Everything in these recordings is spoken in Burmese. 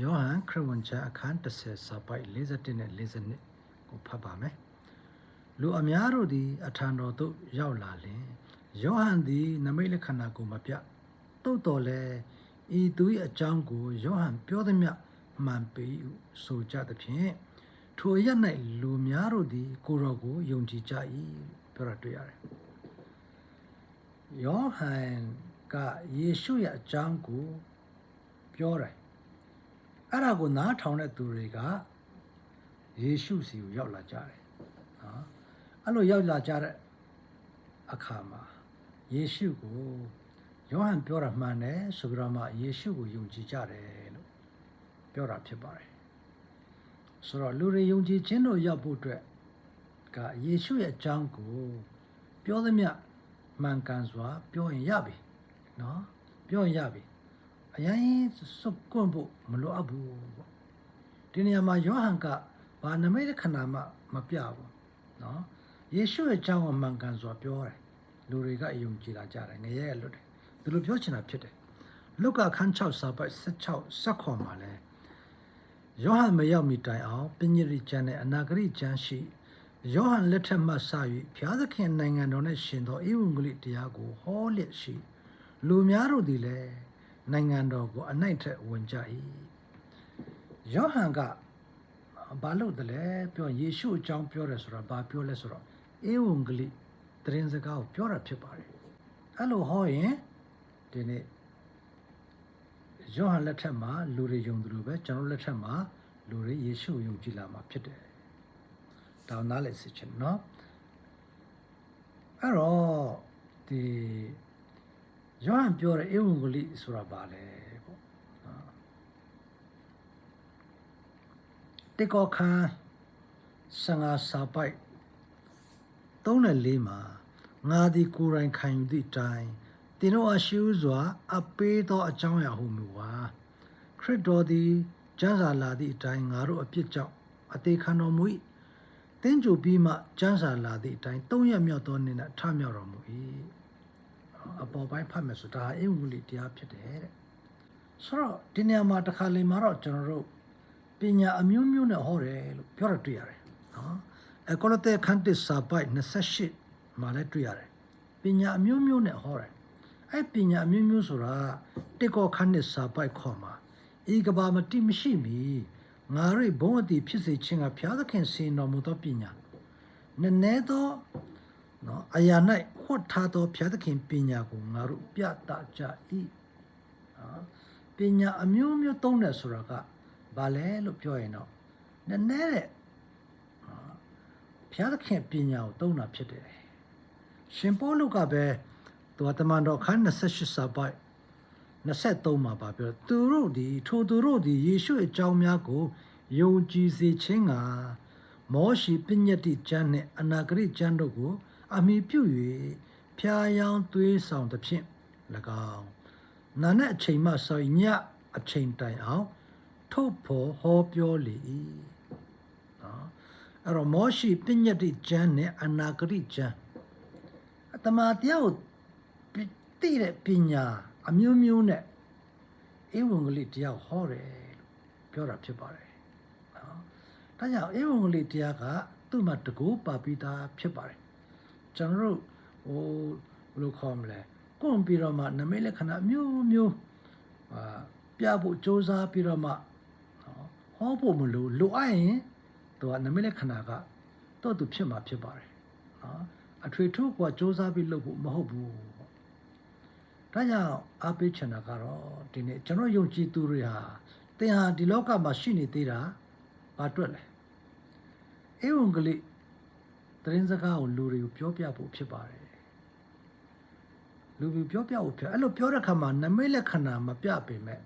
ယောဟန်ခရစ်ဝင်ကျမ်းအခန်း30စာပိုက်51နဲ့52ကိုဖတ်ပါမယ်။လူအများတို့သည် အထံတော်သို့ရောက်လာလျင်ယောဟန်သည် နမိတ်လက္ခဏာကိုမပြတုတ်တော်လဲဤသူ၏အကြောင်းကိုယောဟန်ပြောသည်မြမှန်ပေဟုဆိုကြသဖြင့်ထိုအရ၌လူများတို့သည် ကိုယ်တော်ကိုယုံကြည်ကြ၏ပြောတာတွေ့ရတယ်။ယောဟန်ကယေရှုရဲ့အကြောင်းကိုပြောတယ် အဲ့ဒါကိုနားထောင်တဲ့သူတွေကယေရှုစီကိုရောက်လာကြတယ်နော်အဲ့လိုရောက်လာကြတဲ့အခါမှာယေရှုကိုယောဟန်ပြောတာမှန်တယ်ဆိုကြတော့မှယေရှုကိုယုံကြည်ကြတယ်လို့ပြောတာဖြစ်ပါတယ်ဆိုတော့လူတွေယုံကြည်ခြင်းတို့ရောက်ဖို့အတွက်ကယေရှုရဲ့အကြောင်းကိုပြောသမျှမှန်ကန်စွာ ပြောရင်ရပြီနော်ပြောရင်ရပြီ အရင်စွတ်ကွန့်ဖို့မလိုအပ်ဘူးပေါ့ဒီနေရာမှာယောဟန်ကဘာနမိတ်ခဏမှမပြဘူးနော်ယေရှုရဲ့အကြောင်းအမှန်ကန်စွာပြောတယ်လူတွေကအယုံကြည်လာကြတယ်ငရဲကလွတ်တယ်ဒီလိုပြောချင်တာဖြစ်တယ်လုကာခန်း6စာပိုက်16စက်ခွန်မှာလဲယောဟန်မရောက်မီတိုင်အောင်ပညရိကျမ်းနဲ့အနာဂရိကျမ်းရှိယောဟန်လက်ထက်မှစ၍ဘုရားသခင်နိုင်ငံတော်နဲ့ရှင်သောဧဝံဂေလိတရားကိုဟောလျက်ရှိလူများတို့သည်လည်း နိုင်ငံတော်ကိုအနိုင်ထက်ဝင်ကြ၏ယောဟန်ကဘာလို့တလဲပြောယေရှုအကြောင်းပြောတယ်ဆိုတော့ဘာပြောလဲဆိုတော့ဧဝံဂေလိသတင်းစကားကိုပြောတာဖြစ်ပါတယ်အဲ့လိုဟောရင်ဒီနေ့ယောဟန်လက်ထက်မှာလူတွေယုံတယ်လို့ပဲကျွန်တော်လက်ထက်မှာလူတွေယေရှုကိုယုံကြည်လာမှာဖြစ်တယ်တောင်းနားလေစစ်ချင်နော်အဲ့တော့ဒီ ယောဟန်ပြောတဲ့ဧဝံဂေလိဆိုတာဘာလဲပေါ့နော်တေကောခန်းစငါစာပိုက်34မှာငါသည်ကိုယ်တိုင်ခံယူသည့်အတိုင်းသင်တို့အရှိဥစွာ အပေးသောအကြောင်းအရာဟုမူပါခရစ်တော်သည်ကျမ်းစာလာသည့်အတိုင်းငါတို့အပြစ်ကြောင့်အသေးခံတော်မူ၏တင်းကြိုပြီးမှကျမ်းစာလာသည့်အတိုင်းသုံးရမြောက်သောနေ့၌ထမြောက်တော်မူ၏။ အပေါ်ပိုင်းဖတ်မယ်ဆိုဒါအင်္ဂလိပ်တရားဖြစ်တယ်တဲ့ဆိုတော့ဒီနေရာမှာတစ်ခါလေမှာတော့ကျွန်တော်တို့ပညာအမျိုးမျိုးနဲ့ဟောတယ်လို့ပြောရတွေ့ရတယ်နော်အကောလတဲ့ခန်းတစ်စာပိုက်28မှာလည်းတွေ့ရတယ်ပညာအမျိုးမျိုးနဲ့ဟောတယ်အဲ့ပညာအမျိုးမျိုးဆိုတာတစ်ကောခန်းတစ်စာပိုက်ခေါ်မှာဤကဘာမတိမရှိမီငါတို့ဘုံအတိဖြစ်စေခြင်းကဘုရားသခင်စင်တော်မူသောပညာနည်းနည်းသောနော်အရာ၌ ဟောထားသောဘုရားသခင်ပညာကိုငါတို့ပြသကြ၏နော်ပညာအမျိုးမျိုးသုံးတယ်ဆိုတာကဘာလဲလို့ပြောရင်တော့နည်းနည်းတဲ့နော်ဘုရားသခင်ပညာကိုသုံးတာဖြစ်တယ်ရှင်ပေါလုကပဲသူကတမန်တော်ခန်း28စာပိုက်23မှာပါပြောသူတို့ဒီထိုသူတို့ဒီယေရှုအကြောင်းများကိုယုံကြည်စေခြင်းကမောရှိပညတ္တိကျမ်းနှင့်အနာဂရိကျမ်းတို့ကို အမိပြု၍ဖျားယောင်းသွေးဆောင်သဖြင့်၎င်းနာနဲ့အချိန်မှဆိုညအချိန်တိုင်အောင်ထုတ်ဖော်ဟောပြောလေ၏နော်အဲ့တော့မောရှိပညတ္တိကျမ်းနဲ့အနာဂရိကျမ်းအတမတရားကိုသိတဲ့ပညာအမျိုးမျိုးနဲ့ဧဝံဂေလိတရားကိုဟောတယ်လို့ပြောတာဖြစ်ပါတယ်နော်ဒါကြောင့်ဧဝံဂေလိတရားကသူ့မှာတကူပါပြီးသားဖြစ်ပါတယ် ကျွန်တော်တို့ဟိုဘယ်လိုခေါ်မလဲကွန်ပြီးတော့မှနမိတ်လက္ခဏာအမျိုးမျိုးအာပြဖို့စ조사ပြီးတော့မှနော်ဟောဖို့မလို့လိုအပ်ရင်သူကနမိတ်လက္ခဏာကတော့သူဖြစ်မှာဖြစ်ပါတယ်နော်အထွေထူးကစ조사ပြီးလုပ်ဖို့မဟုတ်ဘူးပေါ့ဒါကြောင့်အပိချနာကတော့ဒီနေ့ကျွန်တော်ယုံကြည်သူတွေဟာသင်ဟာဒီလောကမှာရှိနေသေးတာဘာအတွက်လဲဧဝံဂေလိ သတင်းစကားကိုလူတွေကိုပြောပြဖို့ဖြစ်ပါတယ်လူတွေပြောပြဖို့ဖြစ်အဲ့လိုပြောတဲ့ခါမှာနမိတ်လက္ခဏာမပြပေမဲ့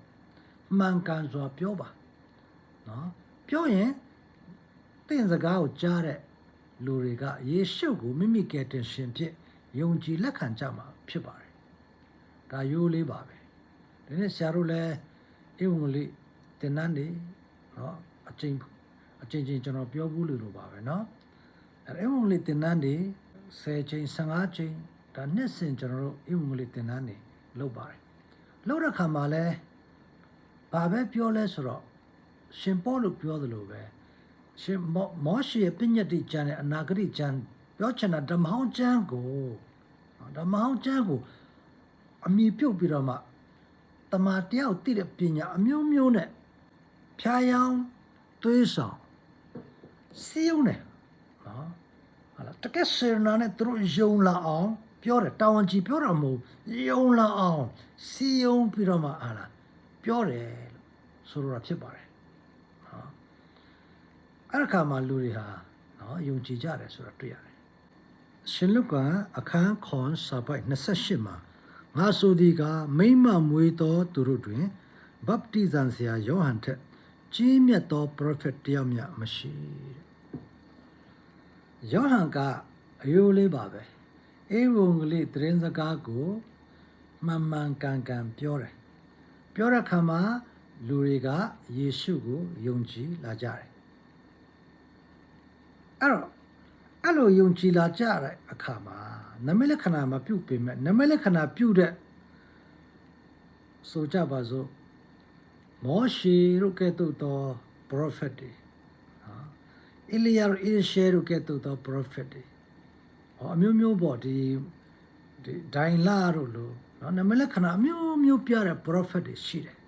မှန်ကန်စွာပြောပါနော်ပြောရင်တင့်စကားကိုကြားတဲ့လူတွေကယေရှုကိုမိမိကယ်တင်ရှင်ဖြစ်ယုံကြည်လက်ခံကြမှာဖြစ်ပါတယ်ဒါရိုးလေးပါပဲဒီနေ့ဆရာတို့လည်းဧဝံဂေလိတင်နန်းနေနော်အချိန်အချိန်ချင်းကျွန်တော်ပြောဘူးလို့လို့ပါပဲနော် အဲဧဝံဂေလိတင်နန်းနေ10ချိန်15ချိန်ဒါနှစ်စဉ်ကျွန်တော်တို့ဧဝံဂေလိတင်နန်းနေလုပ်ပါတယ်လုပ်တဲ့ခါမှာလဲဘာပဲပြောလဲဆိုတော့ရှင်ပေါလုပြောသလိုပဲရှင်မောမောရှေရဲ့ပြည့်ညတ်တိကျမ်းနဲ့အနာဂတိကျမ်းပြောချင်တာဓမ္မဟောင်းကျမ်းကိုနော်ဓမ္မဟောင်းကျမ်းကိုအမိပြုတ်ပြီးတော့မှတမန်တယောက်သိတဲ့ပညာအမျိုးမျိုးနဲ့ဖြာယောင်းသွေးဆောင်စီယုံနဲ့နော် ဟာလာတကယ်စေနာနဲ့သူတို့ယုံလာအောင် ပြောတယ်တာဝန်ကြီးပြောတာမဟုတ်ယုံလာအောင်စီယုံပြီးတော့မှဟာလာပြောတယ်လို့ဆိုလိုတာဖြစ်ပါတယ်နော်အဲ့ဒီအခါမှာလူတွေဟာနော်ယုံကြည်ကြတယ်ဆိုတာတွေ့ရတယ်ရှင်လုကာအခန်းခွန်စာပိုက်28မှာငါဆိုဒီကမိမ့်မမွေးသောသူတို့တွင်ဗပ်တိဇန်ဆရာယောဟန်ထက်ကြီးမြတ်သောပရောဖက်တယောက်မျှမရှိတဲ့ ယောဟန်ကအယိုးလေးပါပဲအေဝံဂေလိသတင်းစကားကိုမှန်မှန်ကန်ကန်ပြောတယ်ပြောတဲ့အခါမှာလူတွေကယေရှုကိုယုံကြည်လာကြတယ်အဲ့တော့အဲ့လိုယုံကြည်လာကြတဲ့အခါမှာနမိတ်လက္ခဏာမပြုတ်ပေမဲ့နမိတ်လက္ခဏာပြုတ်တဲ့ဆိုကြပါစို့မောရှေတို့ကဲ့သို့သော prophet တွေဟာ အီလီယာတို့အီရှေတို့ကဲ့သို့သော prophet တွေဟောအမျိုးမျိုးပေါ့ဒီဒီဒိုင်လာတို့လို့နော်နမိတ်လက္ခဏာအမျိုးမျိုးပြတဲ့ prophet တွေရှိတယ်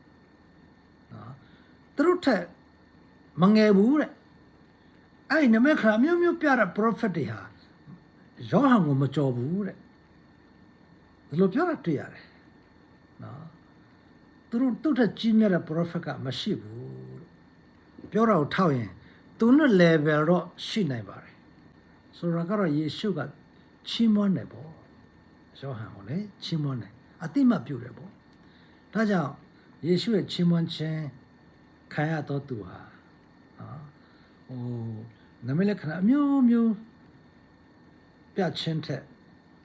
နော်သူတို့ထက်မငယ်ဘူးတဲ့အဲ့ဒီနမိတ်လက္ခဏာအမျိုးမျိုးပြတဲ့ prophet တွေဟာယောဟန်ကိုမကြော်ဘူးတဲ့ဒီလိုပြောတာတွေ့ရတယ်နော်သူတို့တုတ်ထက်ကြီးမြတ်တဲ့ prophet ကမရှိဘူးလို့ပြောတာကိုထောက်ရင် သူနဲ့ level တော့ရှိနိုင်ပါတယ်ဆိုတော့ကတော့ယေရှုကချီးမွမ်းတယ်ပေါ့ယောဟန်ဟောလေချီးမွမ်းတယ်အတိမတ်ပြုတယ်ပေါ့ဒါကြောင့်ယေရှုရဲ့ချီးမွမ်းခြင်းခံရတော့သူဟာနော်ဟိုနမလက္ခဏာအမျိုးမျိုးပြချင်းထက်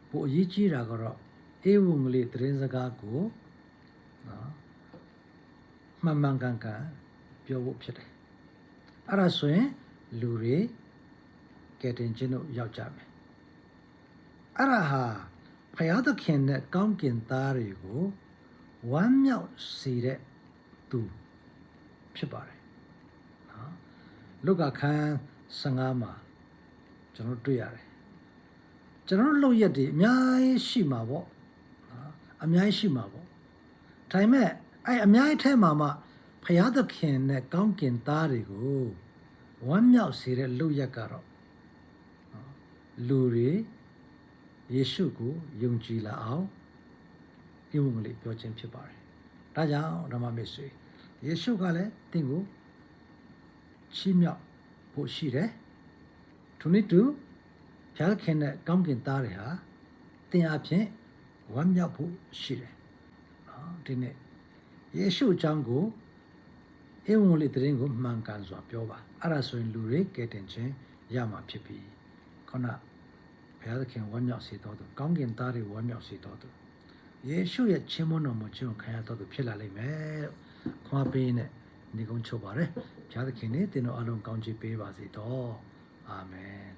ပိုအရေးကြီးတာကတော့ဧဝံဂေလိသတင်းစကားကိုနော်မှန်မှန်ကန်ကန်ပြောဖို့ဖြစ်တယ် အဲ့ဒါဆိုရင်လူတွေကဲတင်ခြင်းတို့ရောက်ကြမယ်အဲ့ဒါဟာဖယားသခင်နဲ့ကောင်းကင်သားတွေကိုဝမ်းမြောက်စေတဲ့သူဖြစ်ပါတယ်နော်လုကာခန်း15မှာကျွန်တော်တွေ့ရတယ်ကျွန်တော်တို့လုပ်ရက်တွေအများကြီးရှိမှာပေါ့နော်အများကြီးရှိမှာပေါ့ဒါပေမဲ့အဲ့အများကြီးထဲမှာမှ ဖယားသခင်နဲ့ကောင်းကင်သားတွေကိုဝမ်းမြောက်စေတဲ့လုပ်ရက်ကတော့နော်လူတွေယေရှုကိုယုံကြည်လာအောင်ဧဝံဂေလိပြောခြင်းဖြစ်ပါတယ်။ဒါကြောင့်ဓမ္မမိတ်ဆွေယေရှုကလည်းတင့်ကိုချီးမြှောက်ဖို့ရှိတယ်။ထိုနည်းတူဖျားခင်နဲ့ကောင်းကင်သားတွေဟာတင်အဖြစ်ဝမ်းမြောက်ဖို့ရှိတယ်။နော်ဒီနေ့ယေရှုအကြောင်းကို ဧဝံဂေလိသတင်းကိုမှန်ကန်စွာပြောပါအဲ့ဒါဆိုရင်လူတွေကဲတင်ခြင်းရမှာဖြစ်ပြီခုနဘုရားသခင်ဝမ်းမြောက်စေတော်သူကောင်းကင်သားတွေဝမ်းမြောက်စေတော်သူယေရှုရဲ့ချင်းမွန်းတော်မူခြင်းကိုခံရတော်သူဖြစ်လာလိမ့်မယ်လို့ခွာပေးနဲ့နေကုန်းချုပ်ပါရယ်ဘုရားသခင်နဲ့တင်တော်အလုံးကောင်းချီးပေးပါစေတော့အာမင်